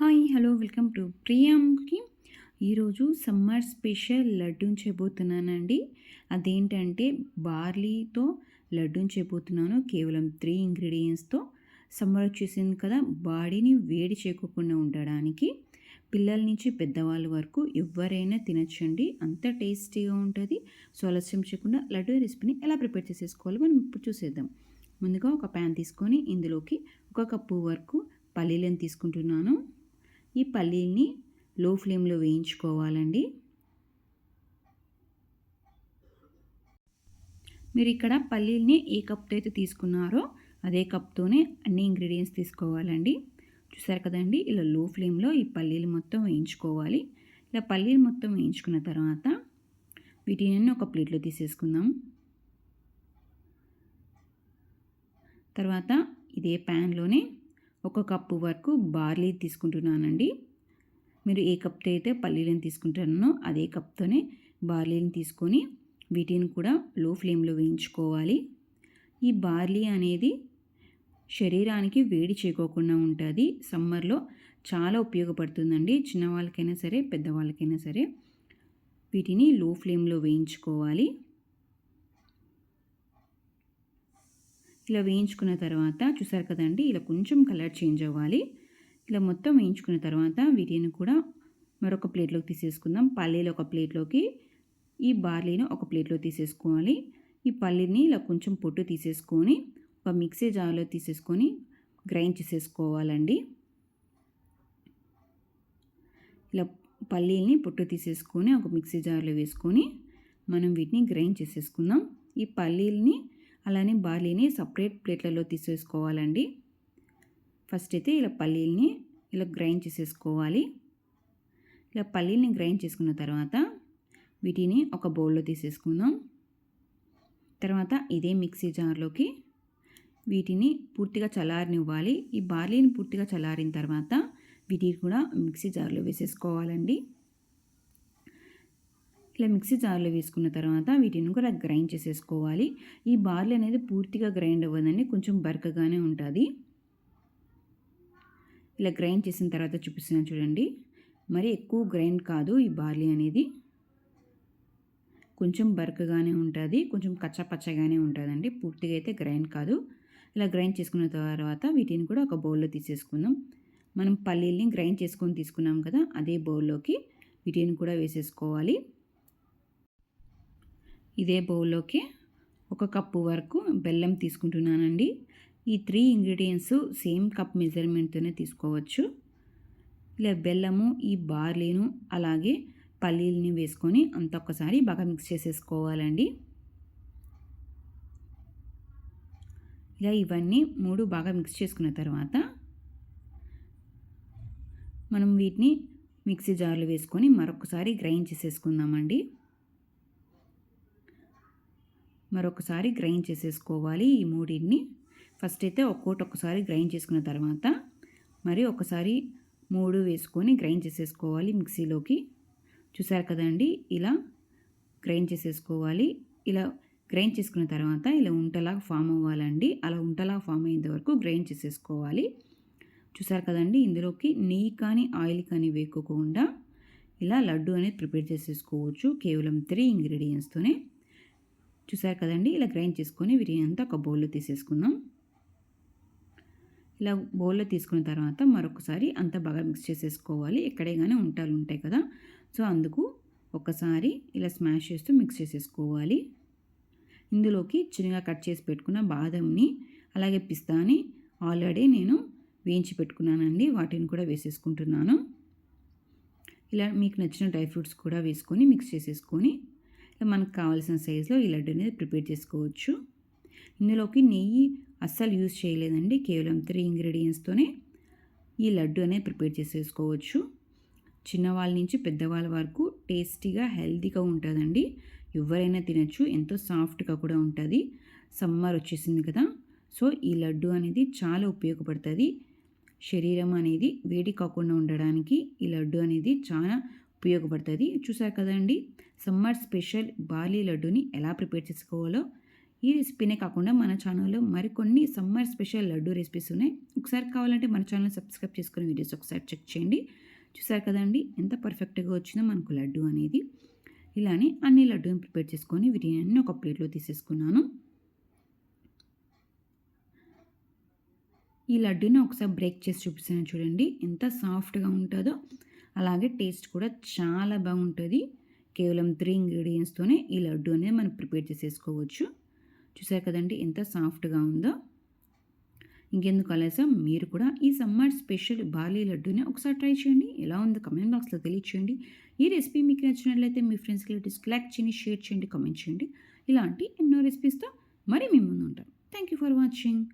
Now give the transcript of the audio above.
Hi hello welcome to Priyanki ఈరోజు summer special లడ్డూని చేయబోతున్నానండి. అదేంటంటే బార్లీతో లడ్డూని చేయబోతున్నాను. కేవలం త్రీ ఇంగ్రీడియంట్స్తో సమ్మర్ వచ్చేసింది కదా బాడీని వేడి చేయకుండా ఉండడానికి. పిల్లల నుంచి పెద్దవాళ్ళ వరకు ఎవరైనా తినచ్చండి. అంత టేస్టీగా ఉంటుంది. సో ఆలస్యం చేయకుండా లడ్డూ రెసిపీని ఎలా ప్రిపేర్ చేసేసుకోవాలో మనం ఇప్పుడు చూసేద్దాం. ముందుగా ఒక ప్యాన్ తీసుకొని ఇందులోకి ఒక కప్పు వరకు పల్లీలను తీసుకుంటున్నాను. ఈ పల్లీల్ని లో ఫ్లేమ్లో వేయించుకోవాలండి. మీరు ఇక్కడ పల్లీల్ని ఏ కప్తో అయితే తీసుకున్నారో అదే కప్తోనే అన్ని ఇంగ్రీడియంట్స్ తీసుకోవాలండి. చూసారు కదండి ఇలా లో ఫ్లేమ్లో ఈ పల్లీలు మొత్తం వేయించుకోవాలి. ఇలా పల్లీలు మొత్తం వేయించుకున్న తర్వాత వీటిని ఒక ప్లేట్లో తీసేసుకుందాం. తర్వాత ఇదే ప్యాన్లోనే ఒక కప్పు వరకు బార్లీ తీసుకుంటున్నానండి. మీరు ఏ కప్తో అయితే పల్లీలను తీసుకుంటున్నానో అదే కప్తోనే బార్లీని తీసుకొని వీటిని కూడా లో ఫ్లేమ్లో వేయించుకోవాలి. ఈ బార్లీ అనేది శరీరానికి వేడి చేకోకుండా ఉంటుంది. సమ్మర్లో చాలా ఉపయోగపడుతుందండి. చిన్నవాళ్ళకైనా సరే పెద్దవాళ్ళకైనా సరే వీటిని లో ఫ్లేమ్లో వేయించుకోవాలి. ఇలా వేయించుకున్న తర్వాత చూసారు కదండి ఇలా కొంచెం కలర్ చేంజ్ అవ్వాలి. ఇలా మొత్తం వేయించుకున్న తర్వాత వీటిని కూడా మరొక ప్లేట్లోకి తీసేసుకుందాం. పల్లీలు ఒక ప్లేట్లోకి ఈ బార్లీని ఒక ప్లేట్లో తీసేసుకోవాలి. ఈ పల్లీని ఇలా కొంచెం పొట్టు తీసేసుకొని ఒక మిక్సీ జార్లో తీసేసుకొని గ్రైండ్ చేసేసుకోవాలండి. ఇలా పల్లీల్ని పొట్టు తీసేసుకొని ఒక మిక్సీ జార్లో వేసుకొని మనం వీటిని గ్రైండ్ చేసేసుకుందాం. ఈ పల్లీల్ని అలానే బార్లీని సపరేట్ ప్లేట్లలో తీసేసుకోవాలండి. ఫస్ట్ అయితే ఇలా పల్లీల్ని ఇలా గ్రైండ్ చేసేసుకోవాలి. ఇలా పల్లీల్ని గ్రైండ్ చేసుకున్న తర్వాత వీటిని ఒక బౌల్లో తీసేసుకుందాం. తర్వాత ఇదే మిక్సీ జార్లోకి వీటిని పూర్తిగా చల్లారనివ్వాలి. ఈ బార్లీని పూర్తిగా చల్లారిన తర్వాత వీటిని కూడా మిక్సీ జార్లో వేసేసుకోవాలండి. ఇలా మిక్సీ జార్లో వేసుకున్న తర్వాత వీటిని కూడా గ్రైండ్ చేసేసుకోవాలి. ఈ బార్లీ అనేది పూర్తిగా గ్రైండ్ అవ్వదండి కొంచెం బరకగానే ఉంటుంది. ఇలా గ్రైండ్ చేసిన తర్వాత చూపిస్తున్నాను చూడండి. మరి ఎక్కువ గ్రైండ్ కాదు ఈ బార్లీ అనేది. కొంచెం బరకగానే ఉంటుంది కొంచెం కచ్చపచ్చగానే ఉంటుందండి పూర్తిగా అయితే గ్రైండ్ కాదు. ఇలా గ్రైండ్ చేసుకున్న తర్వాత వీటిని కూడా ఒక బౌల్లో తీసేసుకుందాం. మనం పల్లీల్ని గ్రైండ్ చేసుకొని తీసుకున్నాం కదా అదే బౌల్లోకి వీటిని కూడా వేసేసుకోవాలి. ఇదే బౌల్లోకి ఒక కప్పు వరకు బెల్లం తీసుకుంటున్నానండి. ఈ త్రీ ఇంగ్రీడియంట్స్ సేమ్ కప్ మెజర్మెంట్తోనే తీసుకోవచ్చు. ఇలా బెల్లము ఈ బార్లీను అలాగే పల్లీలని వేసుకొని అంత ఒక్కసారి బాగా మిక్స్ చేసేసుకోవాలండి. ఇలా ఇవన్నీ మూడు బాగా మిక్స్ చేసుకున్న తర్వాత మనం వీటిని మిక్సీ జార్లో వేసుకొని మరొకసారి గ్రైండ్ చేసేసుకుందామండి. మరొకసారి గ్రైండ్ చేసేసుకోవాలి ఈ మూడింటిని. ఫస్ట్ అయితే ఒక్కోటి ఒకసారి గ్రైండ్ చేసుకున్న తర్వాత మరి ఒకసారి మూడు వేసుకొని గ్రైండ్ చేసేసుకోవాలి మిక్సీలోకి. చూసారు కదండి? ఇలా గ్రైండ్ చేసేసుకోవాలి. ఇలా గ్రైండ్ చేసుకున్న తర్వాత ఇలా ఉంటలాగా ఫామ్ అవ్వాలండి. అలా ఉంటలాగా ఫామ్ అయ్యేంత వరకు గ్రైండ్ చేసేసుకోవాలి. చూసారు కదండి? ఇందులోకి నెయ్యి కానీ ఆయిల్ కానీ వేయకోకుండా ఇలా లడ్డు అనేది ప్రిపేర్ చేసేసుకోవచ్చు. కేవలం త్రీ ఇంగ్రీడియంట్స్తోనే చూసారు కదండి? ఇలా గ్రైండ్ చేసుకొని బిర్యానీ అంతా ఒక బౌల్లో తీసేసుకుందాం. ఇలా బౌల్లో తీసుకున్న తర్వాత మరొకసారి అంతా బాగా మిక్స్ చేసేసుకోవాలి. ఎక్కడే కానీ ఉంటాలు ఉంటాయి కదా? సో అందుకు ఒకసారి ఇలా స్మాష్ చేస్తూ మిక్స్ చేసేసుకోవాలి. ఇందులోకి చిన్నగా కట్ చేసి పెట్టుకున్న బాదంని అలాగే పిస్తాని ఆల్రెడీ నేను వేయించి పెట్టుకున్నానండి. వాటిని కూడా వేసేసుకుంటున్నాను. ఇలా మీకు నచ్చిన డ్రై ఫ్రూట్స్ కూడా వేసుకొని మిక్స్ చేసేసుకొని మనకు కావాల్సిన సైజులో ఈ లడ్డు అనేది ప్రిపేర్ చేసుకోవచ్చు. ఇందులోకి నెయ్యి అస్సలు యూజ్ చేయలేదండి. కేవలం త్రీ ఇంగ్రీడియంట్స్తోనే ఈ లడ్డు అనేది ప్రిపేర్ చేసేసుకోవచ్చు. చిన్నవాళ్ళ నుంచి పెద్దవాళ్ళ వరకు టేస్టీగా హెల్తీగా ఉంటుందండి. ఎవరైనా తినచ్చు. ఎంతో సాఫ్ట్గా కూడా ఉంటుంది. సమ్మర్ వచ్చేసింది కదా. సో ఈ లడ్డు అనేది చాలా ఉపయోగపడుతుంది. శరీరం అనేది వేడి కాకుండా ఉండడానికి ఈ లడ్డు అనేది చాలా ఉపయోగపడుతుంది. చూసారు కదండి? సమ్మర్ స్పెషల్ బార్లీ లడ్డుని ఎలా ప్రిపేర్ చేసుకోవాలో? ఈ రెసిపీనే కాకుండా మన ఛానల్లో మరికొన్ని సమ్మర్ స్పెషల్ లడ్డు రెసిపీస్ ఉన్నాయి. ఒకసారి కావాలంటే మన ఛానల్ సబ్స్క్రైబ్ చేసుకుని వీడియోస్ ఒకసారి చెక్ చేయండి. చూసారు కదండి? ఎంత పర్ఫెక్ట్గా వచ్చిందో మనకు లడ్డు అనేది. ఇలానే అన్ని లడ్డూని ప్రిపేర్ చేసుకొని వీటిని ఒక ప్లేట్లో తీసేసుకున్నాను. ఈ లడ్డూని ఒకసారి బ్రేక్ చేసి చూపిస్తాను చూడండి. ఎంత సాఫ్ట్గా ఉంటుందో. అలాగే టేస్ట్ కూడా చాలా బాగుంటుంది. కేవలం త్రీ ఇంగ్రీడియంట్స్తోనే ఈ లడ్డు అనేది మనం ప్రిపేర్ చేసేసుకోవచ్చు. చూసారు కదండి ఎంత సాఫ్ట్గా ఉందో. ఇంకెందుకు అలసం మీరు కూడా ఈ సమ్మర్ స్పెషల్ బార్లీ లడ్డూని ఒకసారి ట్రై చేయండి. ఎలా ఉందో కమెంట్ బాక్స్లో తెలియచేయండి. ఈ రెసిపీ మీకు నచ్చినట్లయితే మీ ఫ్రెండ్స్ రిలేటివ్స్కి లైక్ చేయండి షేర్ చేయండి కమెంట్ చేయండి. ఇలాంటి ఎన్నో రెసిపీస్తో మరి మీ ముందు ఉంటాం థ్యాంక్ యూ ఫర్ వాచింగ్